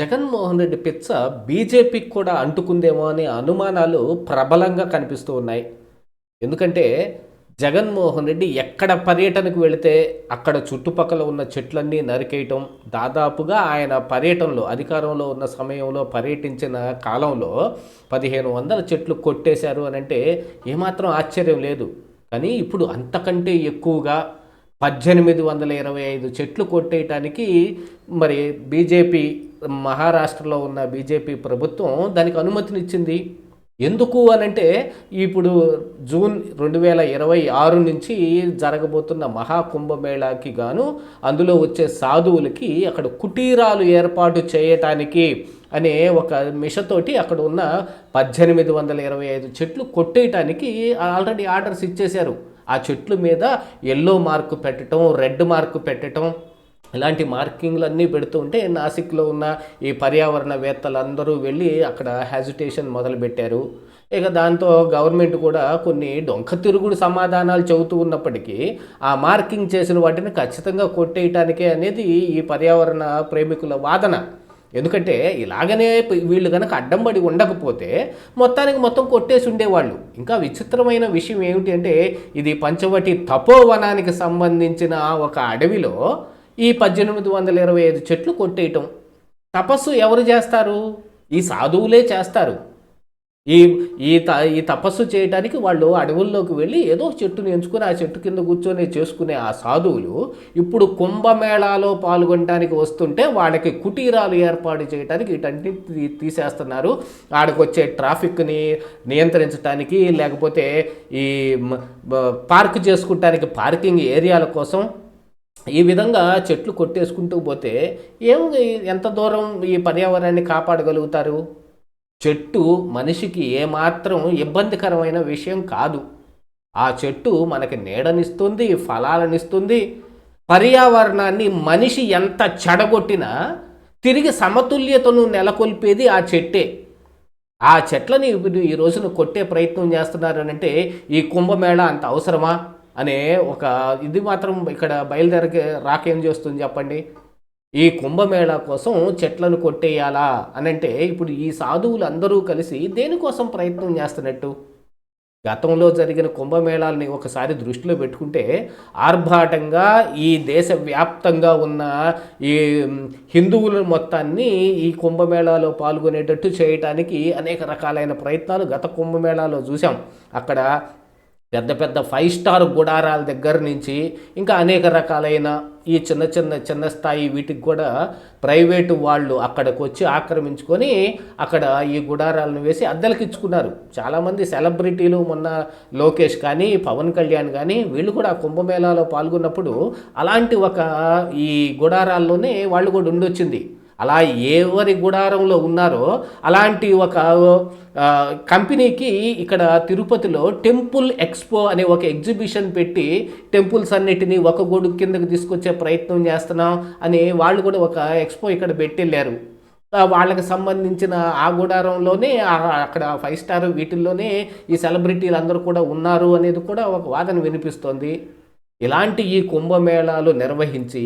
జగన్మోహన్ రెడ్డి పిచ్చ బీజేపీకి కూడా అంటుకుందేమో అనే అనుమానాలు ప్రబలంగా కనిపిస్తూ ఉన్నాయి. ఎందుకంటే జగన్మోహన్ రెడ్డి ఎక్కడ పర్యటనకు వెళితే అక్కడ చుట్టుపక్కల ఉన్న చెట్లన్నీ నరికేయటం దాదాపుగా ఆయన పర్యటనలో అధికారంలో ఉన్న సమయంలో పర్యటించిన కాలంలో పదిహేను వందల చెట్లు కొట్టేశారు అని అంటే ఏమాత్రం ఆశ్చర్యం లేదు. కానీ ఇప్పుడు అంతకంటే ఎక్కువగా పద్దెనిమిది వందల ఇరవై ఐదు చెట్లు కొట్టేయటానికి మరి బీజేపీ మహారాష్ట్రలో ఉన్న బీజేపీ ప్రభుత్వం దానికి అనుమతినిచ్చింది. ఎందుకు అనంటే ఇప్పుడు జూన్ రెండు వేల ఇరవై ఆరు నుంచి జరగబోతున్న మహాకుంభమేళాకి గాను అందులో వచ్చే సాధువులకి అక్కడ కుటీరాలు ఏర్పాటు చేయటానికి అనే ఒక మిషతోటి అక్కడ ఉన్న పద్దెనిమిది వందల ఇరవై ఐదు చెట్లు కొట్టేయటానికి ఆల్రెడీ ఆర్డర్స్ ఇచ్చేశారు. ఆ చెట్లు మీద ఎల్లో మార్కు పెట్టడం రెడ్ మార్కు పెట్టడం ఇలాంటి మార్కింగ్లు అన్నీ పెడుతూ ఉంటే నాసిక్లో ఉన్న ఈ పర్యావరణవేత్తలందరూ వెళ్ళి అక్కడ హ్యాజిటేషన్ మొదలుపెట్టారు. ఇక దాంతో గవర్నమెంట్ కూడా కొన్ని డొంక తిరుగుడు సమాధానాలు చెబుతూ ఉన్నప్పటికీ ఆ మార్కింగ్ చేసిన వాటిని ఖచ్చితంగా కొట్టేయటానికే అనేది ఈ పర్యావరణ ప్రేమికుల వాదన. ఎందుకంటే ఇలాగనే వీళ్ళు కనుక అడ్డం పడి ఉండకపోతే మొత్తానికి మొత్తం కొట్టేసి ఉండేవాళ్ళు. ఇంకా విచిత్రమైన విషయం ఏమిటి అంటే ఇది పంచవటి తపోవనానికి సంబంధించిన ఒక అడవిలో ఈ పద్దెనిమిది వందల ఇరవై ఐదు చెట్లు కొట్టేయటం. తపస్సు ఎవరు చేస్తారు? ఈ సాధువులే చేస్తారు. ఈ ఈ త ఈ తపస్సు చేయడానికి వాళ్ళు అడవుల్లోకి వెళ్ళి ఏదో చెట్టుని ఎంచుకుని ఆ చెట్టు కింద కూర్చొని చేసుకునే ఆ సాధువులు ఇప్పుడు కుంభమేళాలో పాల్గొనడానికి వస్తుంటే వాళ్ళకి కుటీరాలు ఏర్పాటు చేయడానికి వీటన్ని తీ- తీసేస్తున్నారు. ఆడికి వచ్చే ట్రాఫిక్ని నియంత్రించడానికి లేకపోతే ఈ పార్క్ చేసుకుంటానికి పార్కింగ్ ఏరియాల కోసం ఈ విధంగా చెట్లు కొట్టేసుకుంటూ పోతే ఏం ఎంత దూరం ఈ పర్యావరణాన్ని కాపాడగలుగుతారు? చెట్టు మనిషికి ఏమాత్రం ఇబ్బందికరమైన విషయం కాదు. ఆ చెట్టు మనకి నీడనిస్తుంది ఫలాలనిస్తుంది. పర్యావరణాన్ని మనిషి ఎంత చెడగొట్టినా తిరిగి సమతుల్యతను నెలకొల్పేది ఆ చెట్టే. ఆ చెట్లని ఇప్పుడు ఈ రోజున కొట్టే ప్రయత్నం చేస్తున్నారనంటే ఈ కుంభమేళ అంత అవసరమా? అనే ఒక ఇది మాత్రం ఇక్కడ బయలుదేరకే రాకేం చేస్తుంది చెప్పండి? ఈ కుంభమేళా కోసం చెట్లను కొట్టేయాలా? అనంటే ఇప్పుడు ఈ సాధువులు అందరూ కలిసి దేనికోసం ప్రయత్నం చేస్తున్నట్టు? గతంలో జరిగిన కుంభమేళాలని ఒకసారి దృష్టిలో పెట్టుకుంటే ఆర్భాటంగా ఈ దేశవ్యాప్తంగా ఉన్న ఈ హిందువుల మొత్తాన్ని ఈ కుంభమేళాలో పాల్గొనేటట్టు చేయటానికి అనేక రకాలైన ప్రయత్నాలు గత కుంభమేళాలో చూసాం అక్కడ పెద్ద పెద్ద ఫైవ్ స్టార్ గుడారాల దగ్గర నుంచి ఇంకా అనేక రకాలైన ఈ చిన్న చిన్న చిన్న స్థాయి వీటికి కూడా ప్రైవేటు వాళ్ళు అక్కడికి వచ్చి ఆక్రమించుకొని అక్కడ ఈ గుడారాలను వేసి అద్దెలకు ఇచ్చుకున్నారు చాలామంది సెలబ్రిటీలు మొన్న లోకేష్ కానీ పవన్ కళ్యాణ్ కానీ వీళ్ళు కూడా కుంభమేళాలో పాల్గొన్నప్పుడు అలాంటి ఒక ఈ గుడారాల్లోనే వాళ్ళు కూడా ఉండొచ్చింది అలా ఎవరి గుడారంలో ఉన్నారో అలాంటి ఒక కంపెనీకి ఇక్కడ తిరుపతిలో టెంపుల్ ఎక్స్పో అనే ఒక ఎగ్జిబిషన్ పెట్టి టెంపుల్స్ అన్నిటినీ ఒక గొడుగు కిందకి తీసుకొచ్చే ప్రయత్నం చేస్తున్నాం అని వాళ్ళు కూడా ఒక ఎక్స్పో ఇక్కడ పెట్టెళ్ళారు. వాళ్ళకి సంబంధించిన ఆ గుడారంలోనే అక్కడ ఫైవ్ స్టార్ వీటిల్లోనే ఈ సెలబ్రిటీలు అందరూ కూడా ఉన్నారు అనేది కూడా ఒక వాదన వినిపిస్తోంది. ఇలాంటి ఈ కుంభమేళాలు నిర్వహించి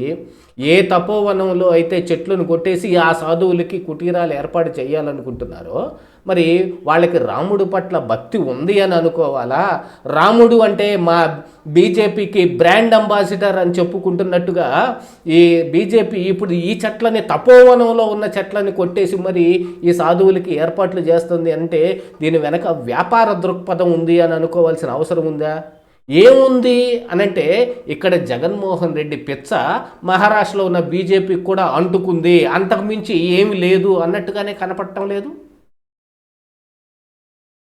ఏ తపోవనంలో అయితే చెట్లను కొట్టేసి ఆ సాధువులకి కుటీరాలు ఏర్పాటు చేయాలనుకుంటున్నారో మరి వాళ్ళకి రాముడు పట్ల భక్తి ఉంది అని అనుకోవాలా? రాముడు అంటే మా బీజేపీకి బ్రాండ్ అంబాసిడర్ అని చెప్పుకుంటున్నట్టుగా ఈ బీజేపీ ఇప్పుడు ఈ చెట్లని తపోవనంలో ఉన్న చెట్లని కొట్టేసి మరి ఈ సాధువులకి ఏర్పాట్లు చేస్తుంది అంటే దీని వెనక వ్యాపార దృక్పథం ఉంది అని అనుకోవాల్సిన అవసరం ఉందా? ఏముంది అనంటే ఇక్కడ జగన్మోహన్ రెడ్డి పిచ్చ మహారాష్ట్రలో ఉన్న బీజేపీకి కూడా అంటుకుంది. అంతకు మించి ఏమి లేదు అన్నట్టుగానే కనపడటం లేదు.